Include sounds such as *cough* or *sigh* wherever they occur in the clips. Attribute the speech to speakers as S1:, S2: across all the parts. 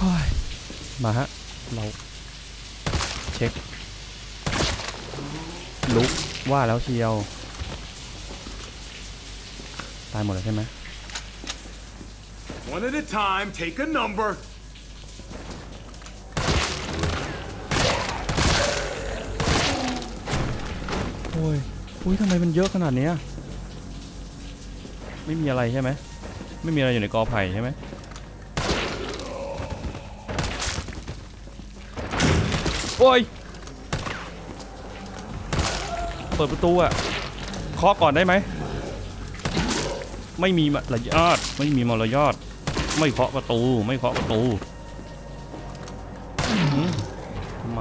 S1: เฮ้ยมาฮะ เรา เช็ค ลุกว่าแล้วเชียว ตายหมดแล้วใช่ไหม
S2: One at a time, take a number.
S1: โอ้ยอุ้ยทำไมมันเยอะขนาดเนี้ยไม่มีอะไรใช่ไหม ไม่มีอะไรอยู่ในกอไผ่ใช่ไหม โอ้ย เปิดประตูอะเคาะก่อนได้ไหม ไม่มีมารยาทไม่มีมารยาทไม่เคาะประตู ไม่เคาะประตูทำไม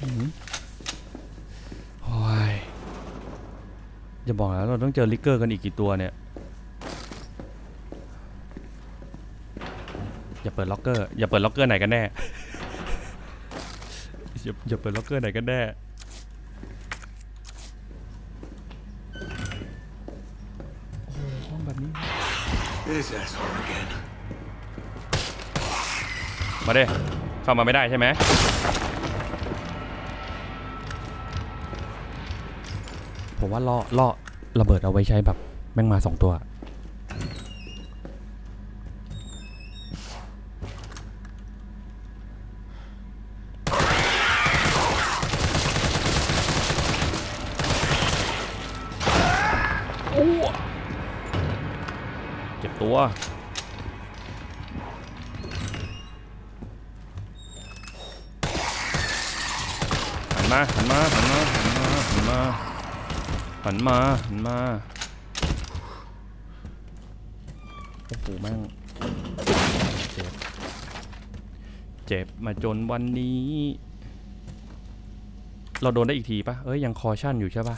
S1: หือโอ้ยอย่าบอกนะเราต้องเจอลิกเกอร์กันอีกกี่ตัวเนี่ย อย่าเปิดล็อกเกอร์อย่าเปิดล็อกเกอร์ไหนกันแน่อย่าอย่าเปิดล็อกเกอร์ไหนกันแน่โอ้โหห้องแบบนี้
S2: This asshole again.
S1: มาเด้เข้ามาไม่ได้ใช่ไหมผมว่าล่อล่อระเบิดเอาไว้ใช้แบบแม่งมาสองตัว มาหันมาหันมาหันมาหันมาหันมาหันมาโอ้โหแม่งเจ็บเจ็บมาจนวันนี้ เราโดนได้อีกทีปะเอ้ยยังคอชั่นอยู่ใช่ปะ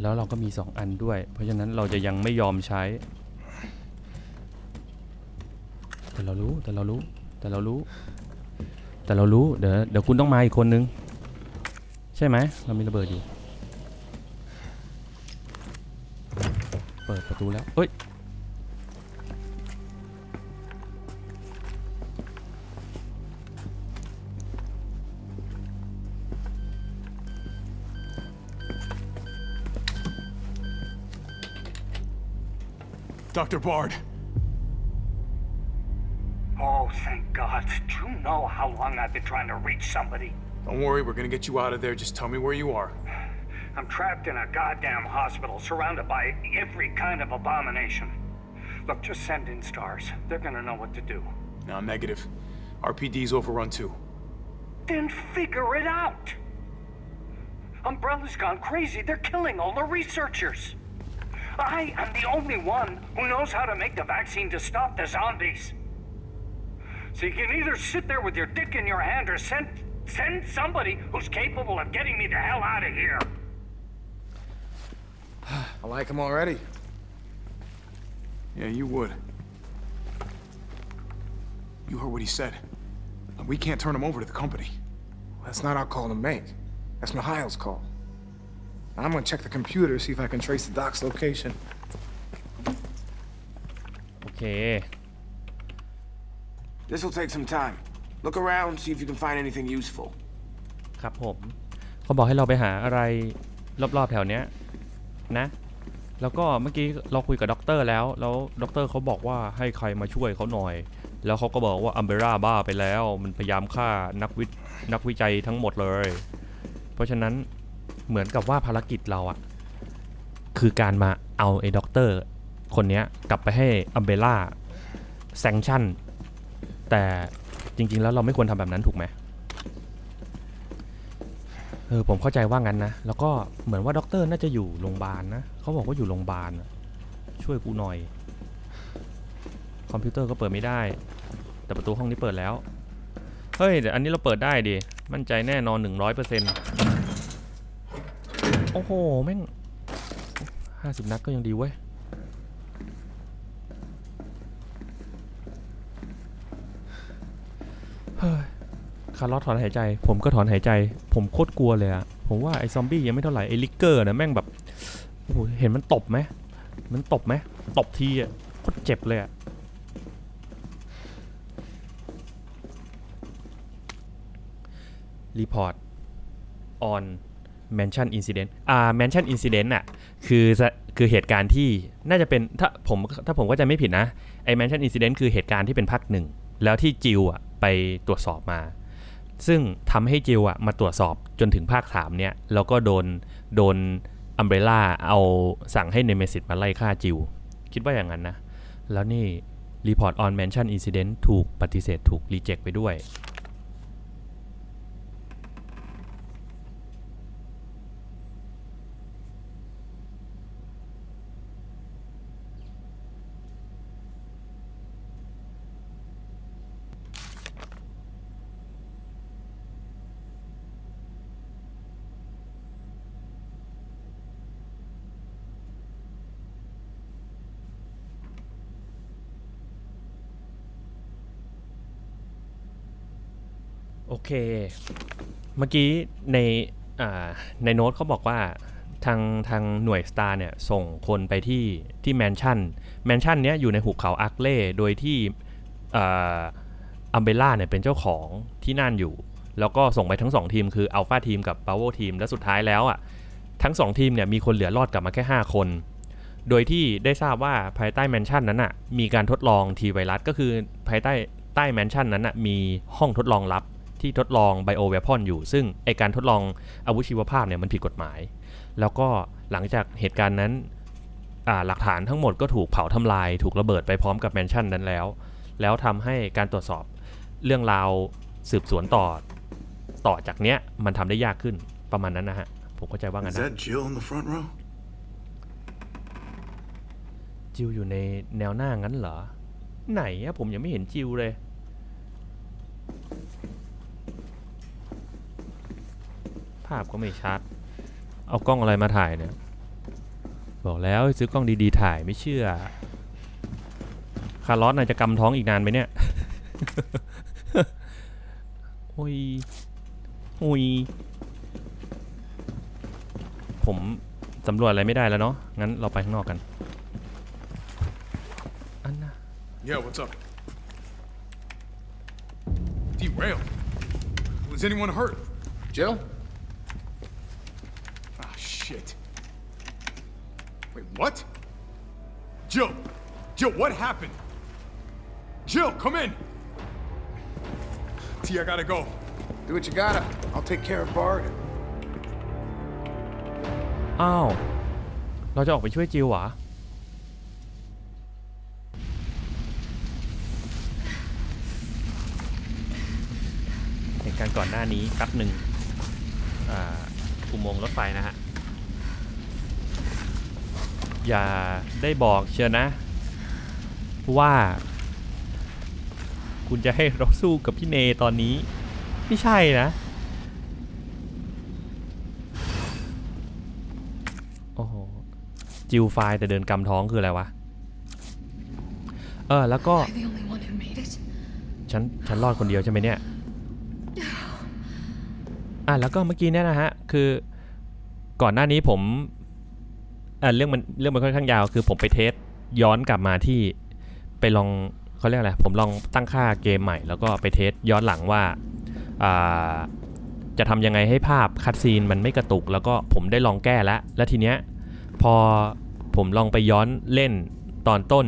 S1: แล้วเราก็มีสองอันด้วย เพราะฉะนั้นเราจะยังไม่ยอมใช้ แต่เรารู้แต่เรารู้ แต่เรารู้ แต่เรารู้ เดี๋ยวเดี๋ยวคุณต้องมาอีกคนนึง ใช่ไหม เรามีระเบิดอยู่ เปิดประตูแล้ว เอ้ย
S2: Dr. Bard.
S3: Oh, thank God. Do you know how long I've been trying to reach somebody?
S2: Don't worry, we're gonna get you out of there. Just tell me where you are.
S3: I'm trapped in a goddamn hospital, surrounded by every kind of abomination. Look, just send in stars. They're gonna know what to do.
S2: No, negative. RPD's overrun too.
S3: Then figure it out! Umbrella's gone crazy. They're killing all the researchers. I am the only one who knows how to make the vaccine to stop the zombies. So you can either sit there with your dick in your hand or send Send somebody who's capable of getting me the hell out of here. *sighs*
S4: I like him already.
S2: Yeah, you would. You heard what he said. We can't turn him over to the company.
S4: That's not our call to make. That's Mihail's call. I'm gonna check the computer, see if I can trace the doc's location.
S1: Okay.
S5: This'll take some time. Look around, see if you can find anything useful.
S1: ครับผมเขาบอกให้เราไปหาอะไรรอบๆแถวเนี้ยนะ แล้วก็เมื่อกี้เราคุยกับด็อกเตอร์แล้ว แล้วด็อกเตอร์เขาบอกว่าให้ใครมาช่วยเขาหน่อย แล้วเขาก็บอกว่าอัมเบร่าบ้าไปแล้ว มันพยายามฆ่านักวินักวิจัยทั้งหมดเลย เพราะฉะนั้นเหมือนกับว่าภารกิจเราอะคือการมาเอาไอ้ด็อกเตอร์คนนี้กลับไปให้อัมเบร่าแซงชั่น แต่ จริง ๆ แล้วเราไม่ควรทำแบบนั้นถูกไหมเออผมเข้าใจว่างั้นนะ แล้วก็เหมือนว่าด็อกเตอร์น่าจะอยู่โรงพยาบาลนะเขาบอกว่าอยู่โรงพยาบาลช่วยกูหน่อย คอมพิวเตอร์ก็เปิดไม่ได้ แต่ประตูห้องนี้เปิดแล้ว เฮ้ยแต่อันนี้เราเปิดได้ดิ มั่นใจแน่นอน 100%โอ้โห แม่ง 50 นัดก็ยังดีเว้ย เฮ้ย คาร์ลอสถอนหายใจ ผมก็ถอนหายใจ ผมโคตรกลัวเลยอะผมว่าไอ้ซอมบี้ยังไม่เท่าไหร่ไอ้ลิกเกอร์นะแม่งแบบโอ้โหเห็นมันตบไหมมันตบไหมตบทีอะโคตรเจ็บเลยอะรีพอร์ต on mention incident อ่า mention incident อะคือคือเหตุการณ์ที่น่าจะเป็นถ้าผมถ้าผมก็จะไม่ผิดนะไอ้ mention incident คือเหตุการณ์ที่เป็นภาคหนึ่งแล้วที่จิวอะ ตรวจสอบมา ซึ่งทำให้จิวอะมาตรวจสอบจนถึงภาค3เนี่ยแล้วก็โดนโดนอัมเบร่าเอาสั่งให้เนเมซิสมาไล่ฆ่าจิว คิดว่าอย่างนั้นนะ แล้วนี่รีพอร์ตออนแมนชั่นอินซิเดนต์ถูกปฏิเสธถูกรีเจ็คไปด้วย โอเค เมื่อกี้ในในโน้ตเขาบอกว่าทางทางหน่วยสตาร์เนี่ยส่งคนไปที่ที่แมนชั่น แมนชั่นเนี้ยอยู่ในหุบเขาอาร์เล่โดยที่อัมเบล่าเนี่ยเป็นเจ้าของที่นั่นอยู่ แล้วก็ส่งไปทั้ง 2 ทีมคืออัลฟาทีมกับ p าวเวอร์ทีม และสุดท้ายแล้วอะทั้ง 2 ทีมเนี่ยมีคนเหลือรอดกลับมาแค่ 5 คน โดยที่ได้ทราบว่าภายใต้แมนชั่นนั้นอะมีการทดลองทีไวรัสก็คือภายใต้ใต้แมนชั่นนั้นอะมีห้องทดลองลับ ที่ทดลองไบโอเวพอนอยู่ ซึ่งไอการทดลองอาวุธชีวภาพเนี่ยมันผิดกฎหมาย แล้วก็หลังจากเหตุการณ์นั้นอ่าหลักฐานทั้งหมดก็ถูกเผาทำลาย ถูกระเบิดไปพร้อมกับแมนชั่นนั้นแล้ว แล้วทำให้การตรวจสอบเรื่องราวสืบสวนต่อต่อจากเนี้ยมันทำได้ยากขึ้นประมาณนั้นนะฮะ ผมเข้าใจว่างั้น
S2: Is
S1: นะ
S2: that Jill in the front row?
S1: จิวอยู่ในแนวหน้างั้นเหรอ ไหนอะผมยังไม่เห็นจิวเลยาพก็ไม่ชัด เอากล้องอะไรมาถ่ายเนี่ย บอกแล้วให้ซื้อกล้องดีๆถ่ายไม่เชื่อ คาร์ลอสนายจะกำท้องอีกนานไหมเนี่ย โอ้ย โอ้ย ผมสำรวจอะไรไม่ได้แล้วเนาะ งั้นเราไปข้างนอกกัน อันน่ะ
S2: Yeah, what's up? Derailed. Was anyone hurt?
S4: Jill?
S2: Ah, shit. Wait, what? Jill! Jill, what happened? Jill, come in! T, I gotta go.
S4: Do what you gotta. I'll take care of Bard.
S1: อ้าว เราจะออกไปช่วยจิวเหรอเหตุการณ์ก่อนหน้านี้แป๊บหนึ่งอ่าอุโมงค์รถไฟนะฮะ อย่าได้บอกเชียวนะ ว่า คุณจะให้เราสู้กับพี่เนตอนนี้ ไม่ใช่นะ โอ้โห จิวไฟล์แต่เดินกำท้องคืออะไรวะ เออ แล้วก็
S6: Am I the only one who made it?
S1: ฉัน ฉันรอดคนเดียวใช่ไหมเนี่ย อะ แล้วก็เมื่อกี้เนี่ยนะฮะ คือก่อนหน้านี้ผม อะเรื่องมันเรื่องมันค่อนข้างยาว คือผมไปเทสย้อนกลับมาที่ไปลองเขาเรียกอะไรผมลองตั้งค่าเกมใหม่ แล้วก็ไปเทสย้อนหลังว่าอ่าจะทำยังไงให้ภาพคัดซีนมันไม่กระตุก แล้วก็ผมได้ลองแก้แล้ว แล้วทีเนี้ยพอผมลองไปย้อนเล่นตอนต้น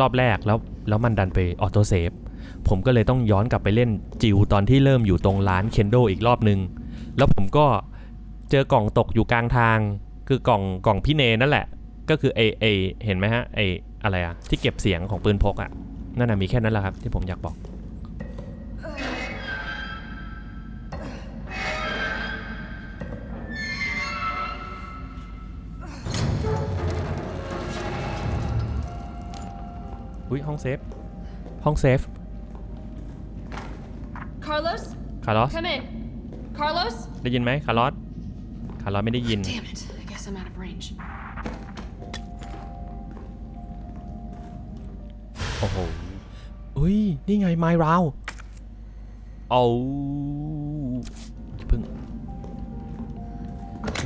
S1: รอบแรกแล้วแล้วมันดันไปออโต้เซฟผมก็เลยต้องย้อนกลับไปเล่นจิวตอนที่เริ่มอยู่ตรงร้านเคนโดอีกรอบนึง แล้วผมก็เจอกล่องตกอยู่กลางทาง คือกล่องกล่องพี่เนนั่นแหละ ก็คือไอไอเห็นไหมฮะไออะไรอะที่เก็บเสียงของปืนพกอะนั่นน่ะมีแค่นั้นแหละครับที่ผมอยากบอก อุ้ยห้องเซฟ ห้องเซฟ
S6: Carlos?
S1: คาร์ลอส
S6: Come in. Carlos?
S1: ได้ยินไหมคาร์ลอสคาร์ลอสไม่ได้ยิน
S6: Damn it. I guess I'm out of range.
S1: โอ้โหอุ้ย นี่ไงไมราวเอาอย่าพึ่ง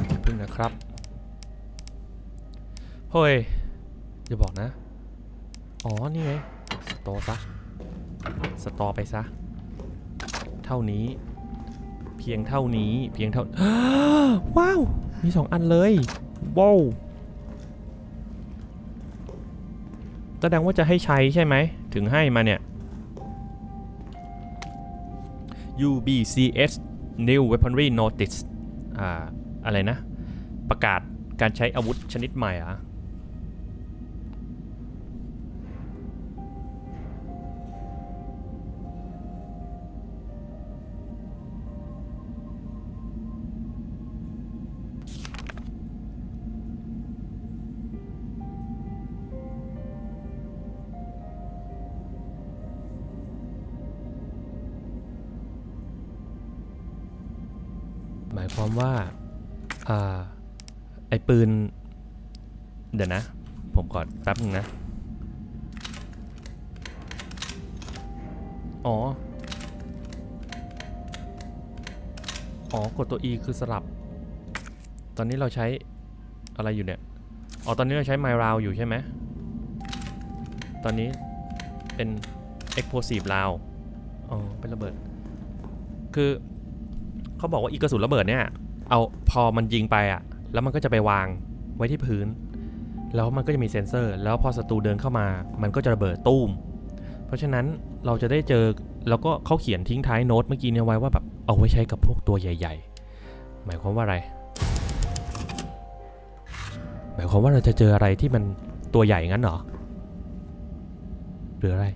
S1: อย่าพึ่งนะครับ เฮ้ย อย่าบอกนะ อ๋อ นี่ไง สตอซะ สตอไปซะ เท่านี้ เพียงเท่านี้ เพียงเท่า ว้าว มีสองอันเลยว้าวแสดงว่าจะให้ใช้ใช่ไหม ถึงให้มาเนี่ย UBCS New Weaponry Notice อ่า อะไรนะ ประกาศการใช้อาวุธชนิดใหม่อะายความว่าอ่าไอปืน เดี๋ยวนะ ผมก่อนแป๊บนึงนะ อ๋อ อ๋อกดตัว E คือสลับ ตอนนี้เราใช้อะไรอยู่เนี่ย อ๋อ ตอนนี้เราใช้ My Round อยู่ใช่ไหม ตอนนี้เป็น Explosive Round อ๋อ เป็นระเบิด คือ เขาบอกว่าอีกระสุนระเบิดเนี่ย เอาพอมันยิงไปอะแล้วมันก็จะไปวางไว้ที่พื้น แล้วมันก็จะมีเซ็นเซอร์ แล้วพอศัตรูเดินเข้ามา มันก็จะระเบิดตู้ม เพราะฉะนั้นเราจะได้เจอแล้วก็เขาเขียนทิ้งท้ายโน้ตเมื่อกี้เนี่ยไว้ว่าแบบเอาไว้ใช้กับพวกตัวใหญ่ ๆ หมายความว่าอะไร หมายความว่าเราจะเจออะไรที่มันตัวใหญ่งั้นเหรอ หรืออะไร